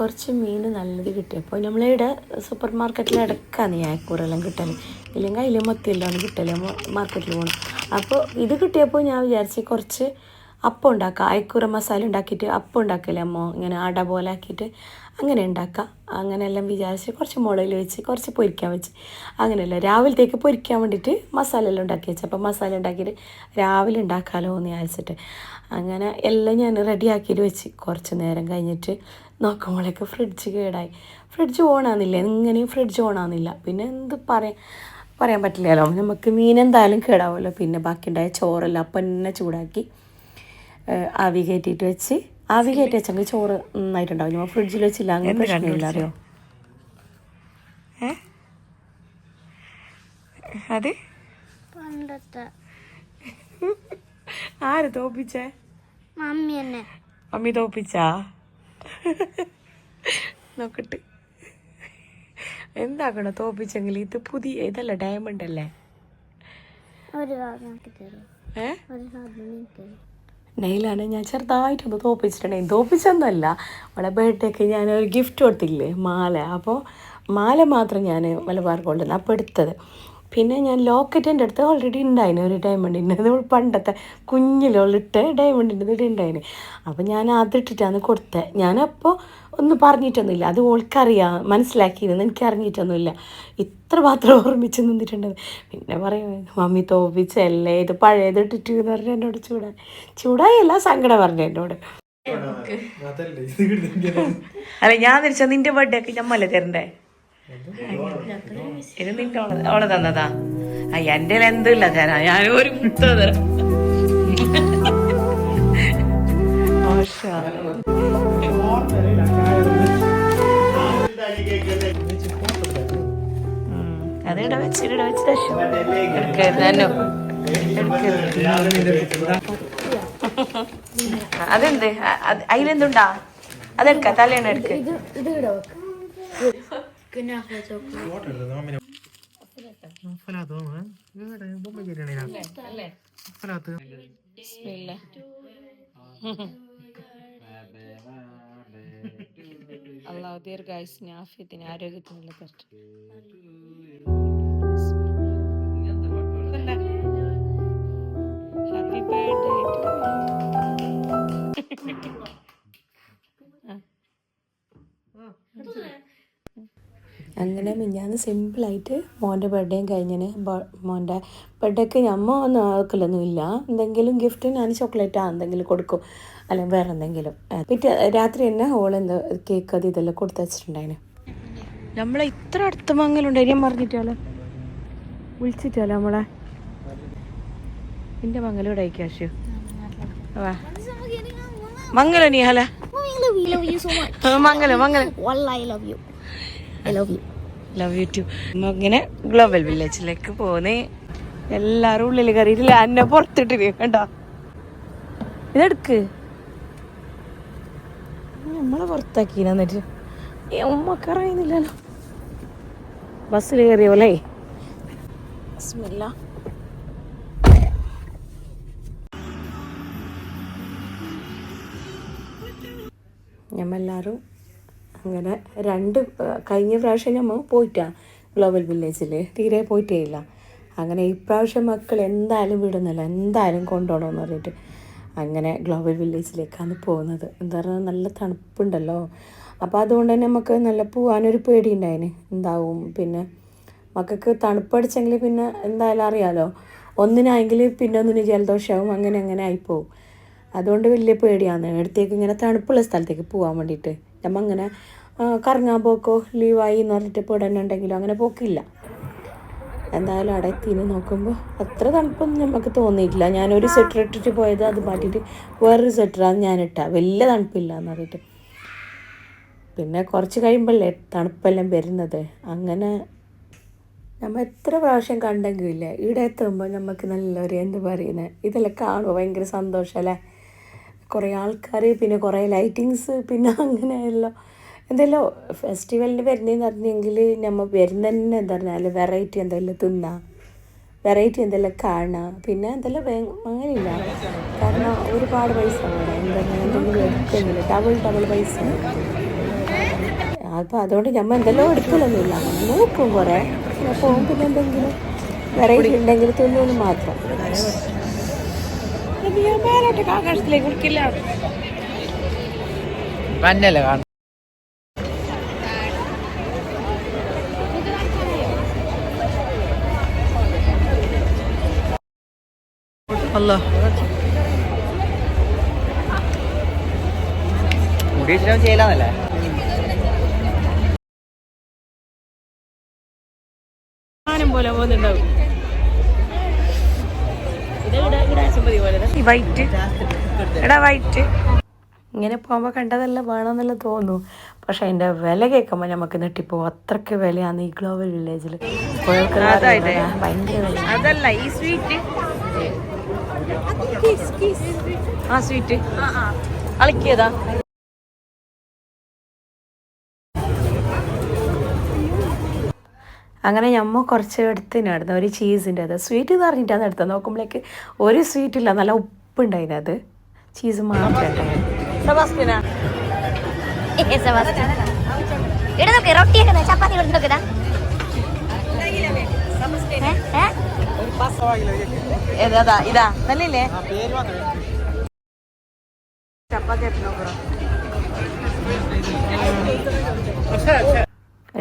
കുറച്ച് മീൻ നല്ലത് കിട്ടിയപ്പോൾ നമ്മളിവിടെ സൂപ്പർ മാർക്കറ്റിൽ ഇടക്കാണ് ഈ അയക്കൂറെല്ലാം കിട്ടൽ ഇല്ലെങ്കിൽ അതിൽ മത്തിയെല്ലാം കിട്ടൽ. മാർക്കറ്റിൽ പോകണം അപ്പോൾ ഇത് കിട്ടിയപ്പോൾ ഞാൻ വിചാരിച്ച് കുറച്ച് അപ്പം ഉണ്ടാക്കുക അയക്കൂറ മസാല ഉണ്ടാക്കിയിട്ട് അപ്പം ഉണ്ടാക്കില്ലേ അമ്മ? ഇങ്ങനെ അട പോലെ ആക്കിയിട്ട് അങ്ങനെ ഉണ്ടാക്കുക അങ്ങനെയെല്ലാം വിചാരിച്ച് കുറച്ച് മുളകിൽ വെച്ച് കുറച്ച് പൊരിക്കാൻ വെച്ച്. അങ്ങനെയല്ല രാവിലത്തേക്ക് പൊരിക്കാൻ വേണ്ടിയിട്ട് മസാല എല്ലാം ഉണ്ടാക്കി വെച്ചു. അപ്പോൾ മസാല ഉണ്ടാക്കിയിട്ട് രാവിലെ ഉണ്ടാക്കാമല്ലോ എന്ന് വിചാരിച്ചിട്ട്. അങ്ങനെ എല്ലാം ഞാൻ റെഡിയാക്കിയിട്ട് വെച്ച്. കുറച്ച് നേരം കഴിഞ്ഞിട്ട് നോക്കുമ്പോഴേക്ക് ഫ്രിഡ്ജ് കേടായി. ഫ്രിഡ്ജ് ഓണാകുന്നില്ല ഇങ്ങനെയും ഫ്രിഡ്ജ് ഓണാകുന്നില്ല പിന്നെ എന്ത് പറയാൻ പറയാൻ പറ്റില്ലല്ലോ. നമുക്ക് മീൻ എന്തായാലും കേടാവുമല്ലോ. പിന്നെ ബാക്കിയുണ്ടായ ചോറെല്ലാം അപ്പം തന്നെ ചൂടാക്കി ആവി കയറ്റിയിട്ട് വെച്ച് ആവി കയറ്റി വെച്ചെങ്കിൽ ചോറ് നന്നായിട്ടുണ്ടാവും. ഞാൻ ഫ്രിഡ്ജിൽ വെച്ചില്ല. അങ്ങനെ പ്രശ്നമില്ല അറിയോ? അത്? പണ്ടത്തെ. ആര് തോപ്പിച്ചേ? മമ്മി തന്നെ. മമ്മി തോപ്പിച്ചാ? നോക്കട്ടെ. എന്താക്കണോ തോപ്പിച്ചെങ്കിൽ ഇത് പുതിയ ഇതല്ല ഡയമണ്ട് അല്ലേ? ഒരു ഏ? നെയിലാണ് ഞാൻ ചെറുതായിട്ടൊന്ന് തോപ്പിച്ചിട്ടുണ്ടെങ്കിൽ തോപ്പിച്ചൊന്നുമല്ല. അവളെ ബർത്ത്ഡേക്ക് ഞാൻ ഒരു ഗിഫ്റ്റ് കൊടുത്തില്ലേ മാല. അപ്പോൾ മാല മാത്രം ഞാൻ മലബാർ ഗോൾഡിൽ അപ്പോൾ എടുത്തത്. പിന്നെ ഞാൻ ലോക്കറ്റിന്റെ അടുത്ത് ഓൾറെഡി ഉണ്ടായിന് ഒരു ഡയമണ്ടിന്റെ അത് പണ്ടത്തെ കുഞ്ഞിലുള്ളിട്ട് ഡയമണ്ടിന്റെ ഇത് ഉണ്ടായിന് അപ്പോൾ ഞാൻ അതിട്ടിട്ടാണ് കൊടുത്തത് ഞാനപ്പോൾ ഒന്നും പറഞ്ഞിട്ടൊന്നുമില്ല. അത് ഓൾക്കറിയാം മനസ്സിലാക്കിയിരുന്നു എനിക്ക് അറിഞ്ഞിട്ടൊന്നുമില്ല ഇത്ര മാത്രം ഓർമ്മിച്ച് നിന്നിട്ടുണ്ടെന്ന്. പിന്നെ പറയും മമ്മി തോപ്പിച്ചല്ലേ? ഇത് പഴയത് ഇട്ടിട്ട് എന്ന് പറഞ്ഞ് എന്നോട് ചൂടായി ചൂടായല്ല സങ്കടം പറഞ്ഞു എന്നോട്. അല്ല ഞാൻ തിരിച്ച നിന്റെ ബർത്ത്ഡേ ഒക്കെ ഞമ്മല്ലേ തരണ്ടേ? ഇത് നിന്റെ ഓളെ ഓളെ തന്നതാ. എന്റെ എന്തില്ല തരാ ഞാൻ ഒരു വെച്ച് ഇട വെച്ച് അന്നു അതെന്ത്? അതിലെന്തുണ്ടാ? അതെടുക്ക അതിലെന്തുണ്ടാ അതെടുക്ക തലേണ എടുക്ക ഇത് ഇത് ഇവിടെ വെക്കും അള്ളാഹു ദീർഘായുസിന് ആഫ്യത്തിന് ആരോഗ്യത്തിനുള്ള തരട്ടെ ഹാപ്പി ബർത്ത്ഡേ അങ്ങനെ മിഞ്ഞാന്ന് സിമ്പിളായിട്ട് മോന്റെ ബർത്ത്ഡേയും കഴിഞ്ഞിന് മോന്റെ ബർത്ത്ഡേക്ക് ഞമ്മ ഒന്നും ആക്കലൊന്നുമില്ല എന്തെങ്കിലും ഗിഫ്റ്റ് ഞാൻ ചോക്ലേറ്റാ എന്തെങ്കിലും കൊടുക്കും. അല്ലെങ്കിൽ വേറെ എന്തെങ്കിലും. പിറ്റേ രാത്രി തന്നെ ഹോളെന്ത് കേക്ക് അത് ഇതെല്ലാം കൊടുത്ത് വെച്ചിട്ടുണ്ടായിന്. നമ്മളെ ഇത്ര അടുത്ത മങ്ങലുണ്ട് ഞാൻ പറഞ്ഞിട്ടല്ലോ വിളിച്ചിട്ടാലോ നമ്മളെ? നിന്റെ മംഗലം ഇവിടെ അയക്കാശു വാ. മംഗലം നീ ഹല മംഗലോ Mangalo. I love you love you too ഇങ്ങനെ ഗ്ലോബൽ വില്ലേജിലേക്ക് പോന്നേ. എല്ലാരും ഉള്ളിൽ കയറിയിട്ടില്ല? എന്നെ പുറത്തിട്ടിന് കണ്ടോ? ഇതെടുക്ക്. നമ്മളെ പുറത്താക്കിന്നിട്ട് ഉമ്മക്ക് അറിയുന്നില്ലല്ലോ. ബസ്സിൽ കയറിയ പോലെ. ബസ്മില്ല. ഞമ്മെല്ലാവരും അങ്ങനെ രണ്ട് കഴിഞ്ഞ പ്രാവശ്യം നമ്മൾ പോയിട്ടാണ് ഗ്ലോബൽ വില്ലേജിൽ തീരെ പോയിട്ടേ ഇല്ല. അങ്ങനെ ഇപ്രാവശ്യം മക്കൾ എന്തായാലും വിടുന്നില്ല. എന്തായാലും കൊണ്ടുപോകണമെന്ന് പറഞ്ഞിട്ട് അങ്ങനെ ഗ്ലോബൽ വില്ലേജിലേക്കാണ് പോകുന്നത്. എന്താ പറയുക നല്ല തണുപ്പുണ്ടല്ലോ. അപ്പോൾ അതുകൊണ്ട് തന്നെ നമുക്ക് നല്ല പോകാനൊരു പേടി ഉണ്ടായിന് എന്താവും? പിന്നെ മക്കൾക്ക് തണുപ്പടിച്ചെങ്കിൽ പിന്നെ എന്തായാലും അറിയാലോ. ഒന്നിനായെങ്കിൽ പിന്നെ ഒന്നിന് ജലദോഷമാവും അങ്ങനെ അങ്ങനെ ആയിപ്പോവും അതുകൊണ്ട് വലിയ പേടിയാണ്. അടുത്തേക്ക് ഇങ്ങനെ തണുപ്പുള്ള സ്ഥലത്തേക്ക് പോകാൻ വേണ്ടിയിട്ട്. നമ്മ അങ്ങനെ കറങ്ങാൻ പോക്കോ ലീവായി എന്ന് പറഞ്ഞിട്ട് ഉണ്ടെങ്കിലോ അങ്ങനെ പോക്കില്ല. എന്തായാലും അവിടെ എത്തിന്ന് നോക്കുമ്പോൾ അത്ര തണുപ്പൊന്നും നമുക്ക് തോന്നിയിട്ടില്ല. ഞാനൊരു സ്വെറ്റർ ഇട്ടിട്ട് പോയത് അത് മാറ്റിയിട്ട് വേറൊരു സ്വെറ്ററാണ് ഞാൻ ഇട്ട. വലിയ തണുപ്പില്ല എന്ന് പറഞ്ഞിട്ട്. പിന്നെ കുറച്ച് കഴിയുമ്പോഴല്ലേ തണുപ്പെല്ലാം വരുന്നത്. അങ്ങനെ നമ്മൾ എത്ര പ്രാവശ്യം കണ്ടെങ്കിലില്ല ഇവിടെ എത്തുമ്പോൾ നമുക്ക് നല്ലൊരു എന്ത് പറയുന്നത് ഇതെല്ലാം കാണുമ്പോൾ ഭയങ്കര സന്തോഷമല്ലേ കുറേ ആൾക്കാർ പിന്നെ കുറേ ലൈറ്റിങ്സ് പിന്നെ അങ്ങനെയല്ലോ എന്തെല്ലോ ഫെസ്റ്റിവലിന് വരുന്നതെന്ന് പറഞ്ഞെങ്കിൽ നമ്മൾ വരുന്ന തന്നെ എന്താ പറഞ്ഞാൽ വെറൈറ്റി എന്തെല്ലാം തിന്നാം വെറൈറ്റി എന്തെല്ലാം കാണാം പിന്നെ എന്തെല്ലാം അങ്ങനെയില്ല. കാരണം ഒരുപാട് പൈസ വേണം. എന്താ എടുക്കുന്നില്ല. ഡബിൾ ഡബിൾ പൈസ. അപ്പോൾ അതുകൊണ്ട് നമ്മൾ എന്തെല്ലോ എടുക്കലൊന്നുമില്ല. നോക്കും കുറേ. പിന്നെ പോകും പിന്നെ എന്തെങ്കിലും വെറൈറ്റി ഉണ്ടെങ്കിൽ തിന്നുമെന്ന് മാത്രം. മേലോട്ടേക്ക് ആകാശത്തിലേക്ക് കുടിക്കില്ല മഞ്ഞല്ലേ കാണും അല്ല മുടി വെച്ചിട്ട് ചെയ്യലാന്നല്ലേ? പോലെ വൈറ്റ്. എടാ വൈറ്റ്. ഇങ്ങനെ പോകുമ്പോൾ കണ്ടതെല്ലാം വേണമെന്നെല്ലാം തോന്നുന്നു. പക്ഷെ അതിന്റെ വില കേൾക്കുമ്പോൾ നമുക്ക് നെട്ടിപ്പോവും അത്രയ്ക്ക് വിലയാണ് ഈ ഗ്ലോബൽ വില്ലേജിൽ അതല്ല ഈ സ്വീറ്റ്. ആ സ്വീറ്റ്. കളിക്കിയതാ അങ്ങനെ ഞമ്മ കുറച്ച് എടുത്തിനായിരുന്നു ഒരു ചീസിന്റെ അത്. സ്വീറ്റ് എന്ന് പറഞ്ഞിട്ടാണ് എടുത്തത്. നോക്കുമ്പോഴേക്ക് ഒരു സ്വീറ്റ് ഇല്ല നല്ല ഉപ്പുണ്ടായിരുന്നു അത്. ചീസ് മാത്രമേ ഉണ്ടായിരുന്നു ചപ്പാത്തി Eh,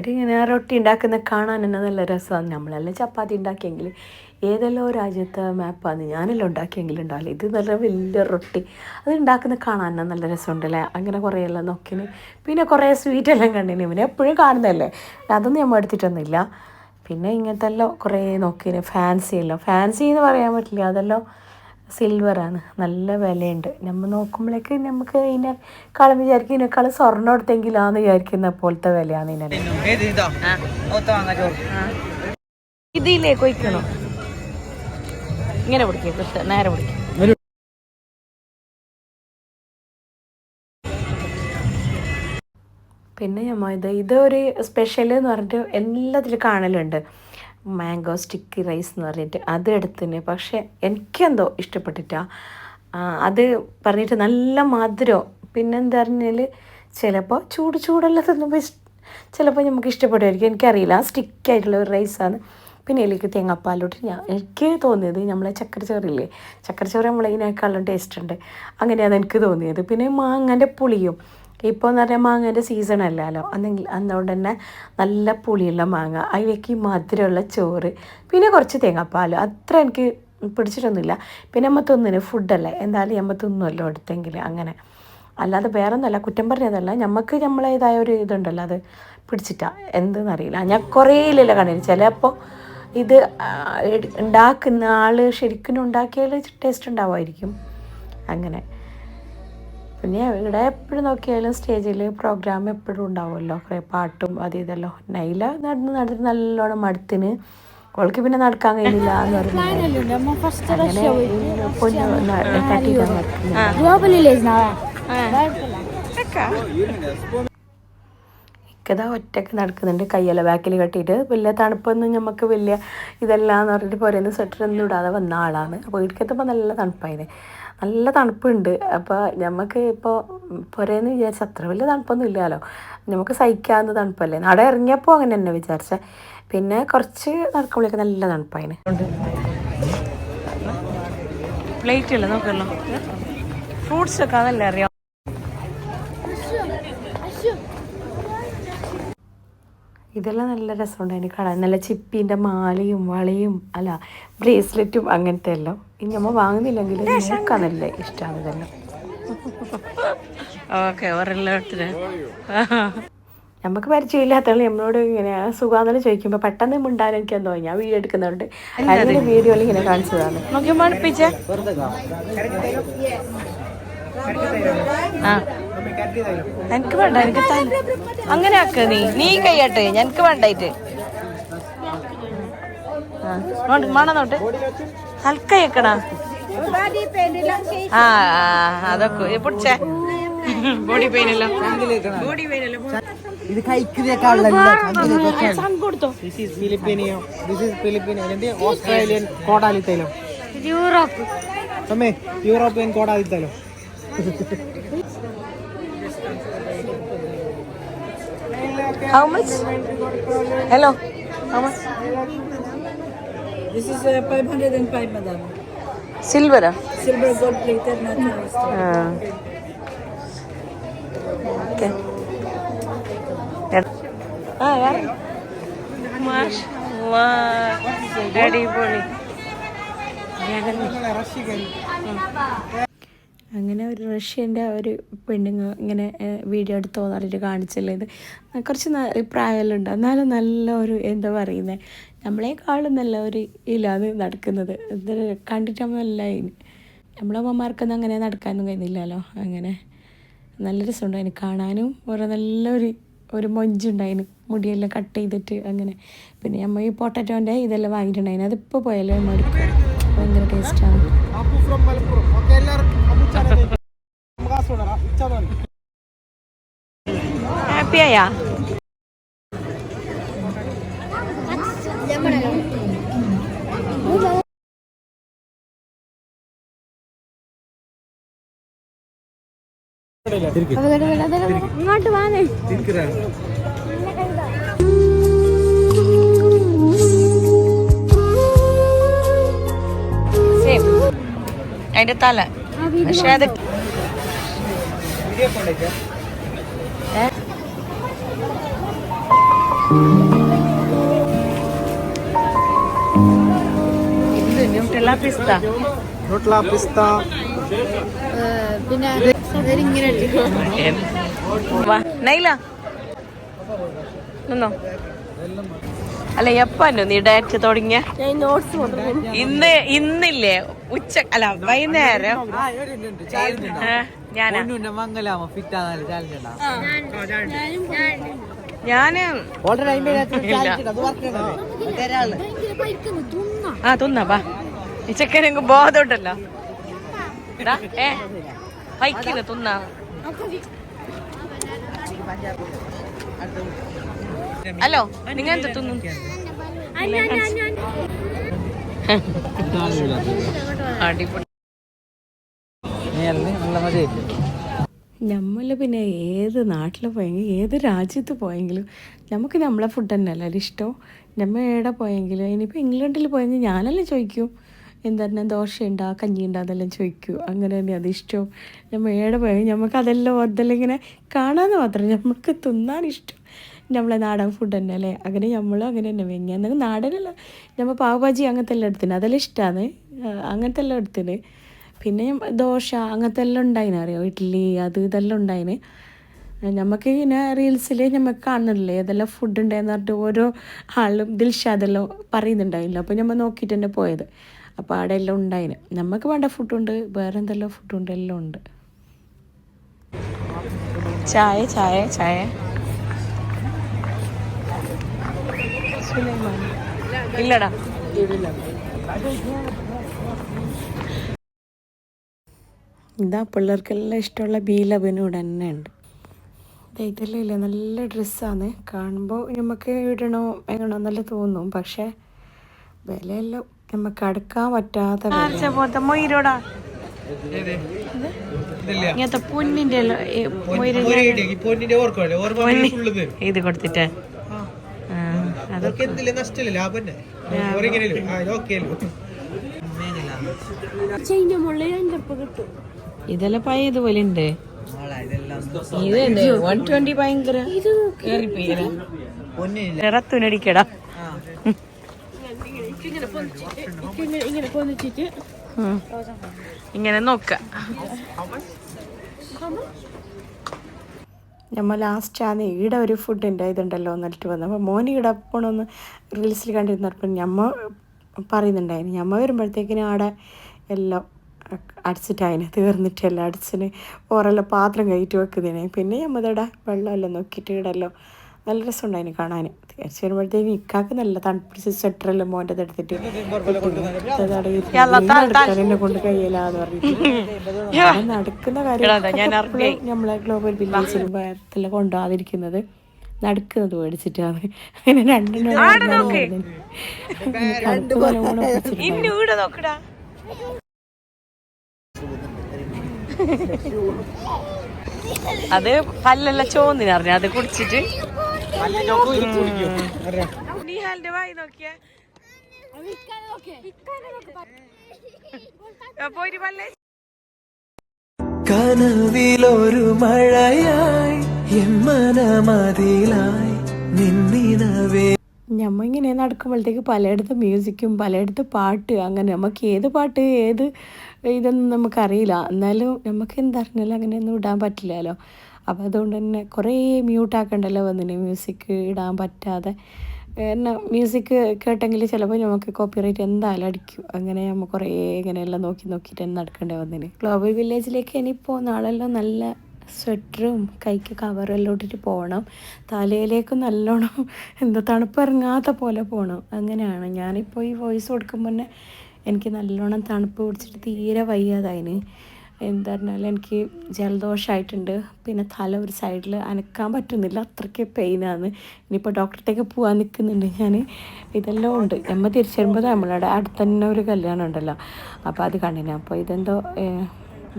അവരിങ്ങനെ റൊട്ടി ഉണ്ടാക്കുന്ന കാണാൻ തന്നെ നല്ല രസമാണ്. നമ്മളെല്ലാം ചപ്പാത്തി ഉണ്ടാക്കിയെങ്കിൽ. ഏതെല്ലോ രാജ്യത്തെ മാപ്പാണ് ഞാനെല്ലാം ഉണ്ടാക്കിയെങ്കിൽ ഉണ്ടാവില്ല? ഇത് നല്ല വലിയ റൊട്ടി. അത് ഉണ്ടാക്കുന്ന കാണാൻ നല്ല രസമുണ്ടല്ലേ? അങ്ങനെ കുറേ എല്ലാം നോക്കിന്. പിന്നെ കുറേ സ്വീറ്റ് എല്ലാം കണ്ടിന് ഇവനെ എപ്പോഴും കാണുന്നതല്ലേ? അതൊന്നും നമ്മൾ എടുത്തിട്ടൊന്നുമില്ല. പിന്നെ ഇങ്ങനത്തെ എല്ലാം കുറേ നോക്കിന്. ഫാൻസി എല്ലാം. ഫാൻസി എന്ന് പറയാൻ പറ്റില്ല. അതെല്ലാം സിൽവറാണ് നല്ല വിലയുണ്ട്. നമ്മൾ നോക്കുമ്പോഴേക്ക് നമുക്ക് ഇതിനേക്കാളും വിചാരിക്കും ഇതിനേക്കാളും സ്വർണം എടുത്തെങ്കിലാന്ന് വിചാരിക്കുന്ന പോലത്തെ വിലയാണ് ഇതിനെ ഇതിലേ കൊയ്ക്കണോ ഇങ്ങനെ പിടിക്കും നേരെ പിടിക്കും. പിന്നെ ഞമ്മ ഇത് ഇതൊരു സ്പെഷ്യൽ എന്ന് പറഞ്ഞിട്ട് എല്ലാത്തിലും കാണലുണ്ട്. മാംഗോ സ്റ്റിക്കി റൈസ് എന്ന് പറഞ്ഞിട്ട് അത് എടുത്തിന്. പക്ഷേ എനിക്കെന്തോ ഇഷ്ടപ്പെട്ടിട്ടാ. അത് പറഞ്ഞിട്ട് നല്ല മധുരം. പിന്നെന്താ പറഞ്ഞാൽ ചിലപ്പോൾ ചൂട് ചൂടെല്ലാം തിന്നുമ്പോൾ ചിലപ്പോൾ നമുക്ക് ഇഷ്ടപ്പെടുമായിരിക്കും. എനിക്കറിയില്ല. ആ സ്റ്റിക്കായിട്ടുള്ള ഒരു റൈസാണ്. പിന്നെ ഇതിലേക്ക് തേങ്ങാപ്പാലോട്ട് ഞാൻ എനിക്ക് തോന്നിയത് നമ്മളെ ചക്കരച്ചോറില്ലേ ചക്കരച്ചോറ് ചക്കര ചോറ് നമ്മളതിനേക്കാളും ടേസ്റ്റ് ഉണ്ട്. അങ്ങനെയാണ് എനിക്ക് തോന്നിയത്. പിന്നെ മാങ്ങന്റെ പുളിയും. ഇപ്പോൾ എന്ന് പറഞ്ഞാൽ മാങ്ങേന്റെ സീസൺ അല്ലല്ലോ. അന്നെങ്കിൽ അതുകൊണ്ട് തന്നെ നല്ല പുളിയുള്ള മാങ്ങ അതിലേക്ക് മധുരമുള്ള ചോറ് പിന്നെ കുറച്ച് തേങ്ങാപ്പാൽ അത്ര എനിക്ക് പിടിച്ചിട്ടൊന്നുമില്ല. പിന്നെ നമ്മൾ തിന്നിന് ഫുഡല്ലേ എന്തായാലും നമ്മൾ തിന്നുമല്ലോ എടുത്തെങ്കിൽ അങ്ങനെ. അല്ലാതെ വേറെ ഒന്നുമല്ല കുറ്റം പറഞ്ഞതല്ല. നമുക്ക് നമ്മളേതായ ഒരു ഇതുണ്ടല്ലോ അത് പിടിച്ചിട്ടാ. എന്തെന്നറിയില്ല ഞാൻ കുറേ ഇല്ലല്ലോ കണ്ടിരുന്നു ചിലപ്പോൾ ഇത് ഉണ്ടാക്കുന്ന ആൾ ശരിക്കും ഉണ്ടാക്കിയാൽ ടേസ്റ്റ് ഉണ്ടാവുമായിരിക്കും. അങ്ങനെ. പിന്നെ ഇവിടെ എപ്പോഴും നോക്കിയാലും സ്റ്റേജിൽ പ്രോഗ്രാം എപ്പോഴും ഉണ്ടാവുമല്ലോ. കുറേ പാട്ടും അത് ഇതല്ലോ. നൈല നടന്ന് നടന്ന് നല്ലോണം മടുത്തിന്. അവൾക്ക് പിന്നെ നടക്കാൻ കഴിയില്ല എന്ന് പറഞ്ഞു ഒറ്റയ്ക്ക്. ഇക്കതാ നടക്കുന്നുണ്ട്. കയ്യല ബാക്കിൽ കെട്ടിയിട്ട് വലിയ തണുപ്പൊന്നും നമുക്ക് വലിയ ഇതെല്ലാം എന്ന് പറഞ്ഞിട്ട് പോരുന്ന സ്വെറ്റർ ഒന്നും ഇടാതെ വന്ന ആളാണ്. അപ്പോൾ വീട്ടിലെത്തുമ്പോൾ നല്ല തണുപ്പായിന്. നല്ല തണുപ്പുണ്ട്. അപ്പോൾ നമുക്ക് ഇപ്പോൾ പുരേന്ന് വിചാരിച്ച അത്ര വലിയ തണുപ്പൊന്നും ഇല്ലല്ലോ നമുക്ക് സഹിക്കാവുന്ന തണുപ്പല്ലേ? നട ഇറങ്ങിയപ്പോൾ അങ്ങനെ തന്നെ വിചാരിച്ച. പിന്നെ കുറച്ച് നടക്കുമ്പോഴേക്ക് നല്ല തണുപ്പായിന്. പ്ലേറ്റ് അല്ലേ നോക്കല്ലോ ഫ്രൂട്ട്സ് ഒക്കെ അതല്ലേ അറിയാം? ഇതെല്ലാം നല്ല രസമുണ്ടായിരുന്നു കാണാൻ. നല്ല ചിപ്പീന്റെ മാലയും വളയും അല്ല ബ്രേസ്ലെറ്റും അങ്ങനത്തെ എല്ലാം. ഇനി നമ്മൾ വാങ്ങുന്നില്ലെങ്കിൽ നോക്കാൻ നല്ല ഇഷ്ടമാണ് ഇതെല്ലാം ഓക്കെ നമുക്ക് പരിചയമില്ലാത്തവൾ നമ്മളോട് ഇങ്ങനെ സുഖാന്നെല്ലാം ചോദിക്കുമ്പോൾ പെട്ടെന്ന് മിണ്ടാൻ എനിക്ക് എന്തോ ഞാൻ വീഡിയോ എടുക്കുന്നുണ്ട് അതിന്റെ വീഡിയോയിൽ ഇങ്ങനെ കാണിച്ചതാണ്. നോക്കി മണിപ്പിച്ചേ ആ. എനിക്ക് വേണ്ട എനിക്ക് തന്നെ അങ്ങനെ ആക്ക നീ. നീ കൈയാട്ടെ എനിക്ക് വേണ്ടായിട്ട്. ആ, നോട്ട് മണം നോട്ട്. ഹൽക്കയക്കണ ആ ആ, അതൊക്കെ. പൊടിച്ചേ. ബോഡി പെയിൻ എല്ലാം. ബോഡി പെയിൻ എല്ലാം. ഇത് ഓസ്ട്രേലിയൻ കോടാലി തൈലം യൂറോപ്പ്. യൂറോപ്യൻ കോടാലി തൈലം How much? Hello. How much? This is uh, 505, madam. Silver? Silver gold plated natural hmm. stone. Okay. Ah, yeah. MashaAllah. Very pretty. അങ്ങനെ ഒരു റഷ്യന്റെ ഒരു പെണ്ണുങ്ങ ഇങ്ങനെ വീഡിയോ എടുത്ത് എന്ന് കാണിച്ചല്ലേ ഇത് കുറച്ച് പ്രായമെല്ലാം എന്നാലും നല്ല ഒരു എന്താ പറയുന്നത് നമ്മളെക്കാളും നല്ല ഒരു ഇല്ലാതെ നടക്കുന്നത്. ഇത് കണ്ടിട്ട് നല്ല നമ്മളെ അമ്മമാർക്കൊന്നും അങ്ങനെ നടക്കാനൊന്നും കഴിഞ്ഞില്ലല്ലോ. അങ്ങനെ നല്ല രസമുണ്ടായിന് കാണാനും. ഒരു നല്ലൊരു ഒരു മൊഞ്ചുണ്ടായിന് മുടിയെല്ലാം കട്ട് ചെയ്തിട്ട് അങ്ങനെ. പിന്നെ നമ്മൾ ഈ പൊട്ടറ്റോന്റെ ഇതെല്ലാം വാങ്ങിയിട്ടുണ്ടായിന് അതിപ്പോൾ പോയാലും? ഭയങ്കര ടേസ്റ്റാണ്. നമുക്ക് കാസർഗോഡ് ഇച്ചാതാണ് ഹാപ്പി ആയാ ഇങ്ങോട്ട് വാങ്ങേ അതിന്റെ തല. പക്ഷെ അത് ന്യൂട്രല്ല പിസ്ത? റോട്ട്ല പിസ്ത. പിന്നെ ഇങ്ങനെ വാ നൈല. നിന്നോ? അല്ല എപ്പോ നീ ഡയറ്റ് തുടങ്ങിയ? ഇന്ന് ഇന്നില്ലേ? ഉച്ച അല്ല വൈകുന്നേരം. മംഗലാമ? ഞാൻ ആ തിന്നാ ബാ ഈ ചെക്കനെങ്ക് ബോധമുണ്ടല്ലോ. ഏ. തിന്നാ. ഹലോ നിങ്ങൾ എന്താ തിന്നു? അടിപൊളി. നമ്മൾ പിന്നെ ഏത് നാട്ടിൽ പോയെങ്കിൽ ഏത് രാജ്യത്ത് പോയെങ്കിലും നമുക്ക് നമ്മളെ ഫുഡ് തന്നെ അല്ലേ? ഇഷ്ടം. നമ്മൾ എവിടെ പോയെങ്കിലും ഇനിയിപ്പോൾ ഇംഗ്ലണ്ടിൽ പോയെങ്കിൽ ഞാനെല്ലാം ചോദിക്കും എന്താ കഞ്ഞി ഉണ്ടാ അതെല്ലാം ചോദിക്കും അങ്ങനെ തന്നെ അത് ഇഷ്ടം. നമ്മൾ എവിടെ പോയെങ്കിൽ നമുക്ക് അതെല്ലാം അതെല്ലാം ഇങ്ങനെ കാണാമെന്ന് മാത്രം. നമുക്ക് തിന്നാൻ ഇഷ്ടം. നമ്മളെ നാടൻ ഫുഡ് തന്നെ അല്ലേ? അങ്ങനെ നമ്മളും അങ്ങനെ തന്നെ വെങ്ങി. എന്നാൽ നാടനല്ല. നമ്മൾ പാവഭാജി അങ്ങനത്തെ എല്ലാം എടുത്തിന്. അതെല്ലാം ഇഷ്ടമാണ് അങ്ങനത്തെ എല്ലാം എടുത്തിന്. പിന്നെ ദോശ അങ്ങനത്തെ എല്ലാം ഉണ്ടായിന് അറിയോ? ഇഡ്ഡലി അത് ഇതെല്ലാം ഉണ്ടായിന്. നമുക്ക് ഇങ്ങനെ റീൽസിൽ നമുക്ക് കാണുന്നില്ലേ ഏതെല്ലാം ഫുഡ് ഉണ്ടായെന്ന് പറഞ്ഞിട്ട് ഓരോ ആളും ദിൽഷാദെല്ലാം പറയുന്നുണ്ടായില്ല അപ്പോൾ നമ്മൾ നോക്കിയിട്ട് തന്നെ പോയത്. അപ്പോൾ അവിടെ എല്ലാം ഉണ്ടായിന്. നമുക്ക് വേണ്ട ഫുഡുണ്ട് വേറെ എന്തെല്ലാം ഫുഡുണ്ട് എല്ലാം ഉണ്ട്. ചായ ചായ ചായ. ഇല്ലടാ. ഇതാ പിള്ളേർക്കെല്ലാം ഇഷ്ടമുള്ള ബി ലബനും ഇവിടെ തന്നെ ഉണ്ട്. ദേ ഇതെല്ലാം ഇല്ലേ? നല്ല ഡ്രസ്സാണ്. കാണുമ്പോൾ നമുക്ക് ഇടണോ എങ്ങണോ എന്നല്ല തോന്നും. പക്ഷേ വിലയെല്ലാം നമുക്ക് അടുക്കാൻ പറ്റാത്ത വില. പോലത്തെ മൊയിരോടാ. ഇങ്ങനത്തെ പൊന്നിന്റെ ഇത്. കൊടുത്തിട്ട്. അതൊക്കെ. എന്തില്ല നഷ്ടമില്ല ലാഭം. ഓക്കെ ഇതെല്ലാം പഴയതുപോലെ ഉണ്ട് ഇത് വൺ ട്വന്റി ഭയങ്കര നിറത്തുനടിക്കടാ ഇങ്ങനെ നോക്ക. നമ്മൾ ആണ് ഈടെ ഒരു ഫുഡിന്റെ ഇതുണ്ടല്ലോ എന്നിട്ട് വന്നു. അപ്പോൾ മോന് ഈടെ പോണൊന്ന് റീൽസിൽ കണ്ടിരുന്നപ്പോൾ ഞമ്മ പറയുന്നുണ്ടായിരുന്നു. ഞമ്മ വരുമ്പോഴത്തേക്കിനും ആടെ എല്ലാം അടിച്ചിട്ടായിന് തീർന്നിട്ടല്ല അടിച്ചിന്. ഓരെല്ലാം പാത്രം കയറ്റി വെക്കുന്നതിന്. പിന്നെ ഞമ്മതടെ വെള്ളമെല്ലാം നോക്കിയിട്ട് ഇടല്ലോ നല്ല രസമുണ്ടായിന് കാണാൻ തിരിച്ചു വരുമ്പോഴത്തേക്കും ഇക്കാക്ക് നല്ല തണുപ്പിടിച്ച് സ്വെറ്ററെല്ലാം മോന്റെ എടുത്തിട്ട് എന്നെ കൊണ്ട് കഴിയില്ലാന്ന് പറഞ്ഞിട്ട്. നടക്കുന്ന കാര്യം നമ്മളെ ഗ്ലോബൽ വില്ലേജിൽ ഭയത്തിൽ കൊണ്ടുപോകാതിരിക്കുന്നത് നടക്കുന്നത് മേടിച്ചിട്ടാണ്. അങ്ങനെ രണ്ടെണ്ണം കറുപ്പ് നല്ലോണം പിടിച്ചിട്ടുണ്ട്. ഇന്നു ഇവിടെ നോക്കടാ അത് പല്ലല്ല ചോന്നിന് അറിഞ്ഞ അത് കുടിച്ചിട്ട്. കനവിലൊരു മഴയായി എൻ മനമതിലായി നിന്നിനവേ. ഞമ്മ ഇങ്ങനെ നടക്കുമ്പോഴത്തേക്ക് പലയിടത്ത് മ്യൂസിക്കും പലയിടത്ത് പാട്ട്. അങ്ങനെ നമുക്ക് ഏത് പാട്ട് ഏത് ഇതൊന്നും നമുക്കറിയില്ല. എന്നാലും നമുക്ക് എന്തറിഞ്ഞാലും അങ്ങനെയൊന്നും ഇടാൻ പറ്റില്ലല്ലോ. അപ്പോൾ അതുകൊണ്ട് തന്നെ കുറേ മ്യൂട്ടാക്കണ്ടല്ലോ വന്നിന് മ്യൂസിക് ഇടാൻ പറ്റാതെ. എന്നാ മ്യൂസിക് കേട്ടെങ്കിൽ ചിലപ്പോൾ നമുക്ക് കോപ്പിറൈറ്റ് എന്തായാലും അടിക്കും. അങ്ങനെ നമ്മൾ കുറേ ഇങ്ങനെയെല്ലാം നോക്കി നോക്കിയിട്ട് നടക്കേണ്ടി വന്നിന് ഗ്ലോബൽ വില്ലേജിലേക്ക് ഇനിയിപ്പോൾ നാളെല്ലാം നല്ല സ്വെറ്ററും കൈക്ക് കവറും എല്ലാം ഇട്ടിട്ട് പോകണം. തലയിലേക്ക് നല്ലോണം എന്താ തണുപ്പ് ഇറങ്ങാത്ത പോലെ പോകണം. അങ്ങനെയാണ്. ഞാനിപ്പോൾ ഈ വോയിസ് കൊടുക്കുമ്പോൾ തന്നെ എനിക്ക് നല്ലോണം തണുപ്പ് പിടിച്ചിട്ട് തീരെ വയ്യാതായിന്. എന്താ പറഞ്ഞാൽ എനിക്ക് ജലദോഷമായിട്ടുണ്ട് പിന്നെ തല ഒരു സൈഡിൽ അനക്കാൻ പറ്റുന്നില്ല. അത്രയ്ക്ക് പെയിനാണ് ഇനിയിപ്പോൾ ഡോക്ടറത്തേക്ക് പോകാൻ നിൽക്കുന്നുണ്ട് ഞാൻ ഇതെല്ലാം ഉണ്ട്. നമ്മൾ തിരിച്ചു വരുമ്പോൾ നമ്മളുടെ അടുത്ത് തന്നെ ഒരു കല്യാണം ഉണ്ടല്ലോ. അപ്പോൾ അത് കണ്ടിന്. അപ്പോൾ ഇതെന്തോ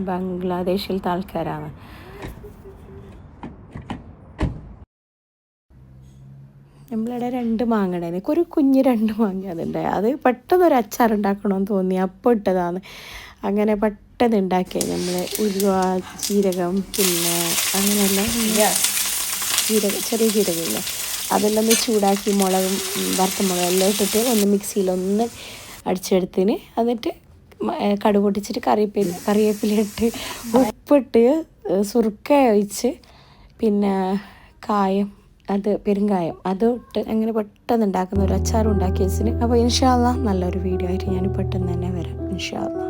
ബംഗ്ലാദേശിലത്തെ ആൾക്കാരാണ്. നമ്മളിവിടെ രണ്ട് മാങ്ങ ഉണ്ടായിരുന്നു. ഒരു കുഞ്ഞ് രണ്ട് മാങ്ങ അതുണ്ടായി. അത് പെട്ടെന്ന് ഒരു അച്ചാർ ഉണ്ടാക്കണമെന്ന് തോന്നി. അപ്പോൾ ഇട്ടതാണ്. അങ്ങനെ പെട്ടെന്ന് ഉണ്ടാക്കിയത് നമ്മൾ ഉരുവ ജീരകം പിന്നെ അങ്ങനെയെല്ലാം ജീരകം ചെറിയ ജീരകമില്ല അതെല്ലാം ഒന്ന് ചൂടാക്കി മുളകും ഉം, വറുത്ത മുളകും എല്ലാം ഇട്ടിട്ട് ഒന്ന് മിക്സിയിലൊന്ന് അടിച്ചെടുത്തിന് എന്നിട്ട് കടു കടുക് പൊട്ടിച്ചിട്ട് കറിവേപ്പില കറിവേപ്പില ഇട്ട് ഉപ്പിട്ട് സുറുക്ക ഒഴിച്ച് പിന്നെ കായം അത് പെരുങ്കായം. അത് ഇട്ട് അങ്ങനെ പെട്ടെന്ന് ഉണ്ടാക്കുന്ന ഒരു അച്ചാർ ഉണ്ടാക്കിയതിന് അപ്പോൾ ഇൻഷാല്ല നല്ലൊരു വീഡിയോ ആയിട്ട് ഞാൻ പെട്ടെന്ന് തന്നെ വരാം. ഇൻഷാല്ല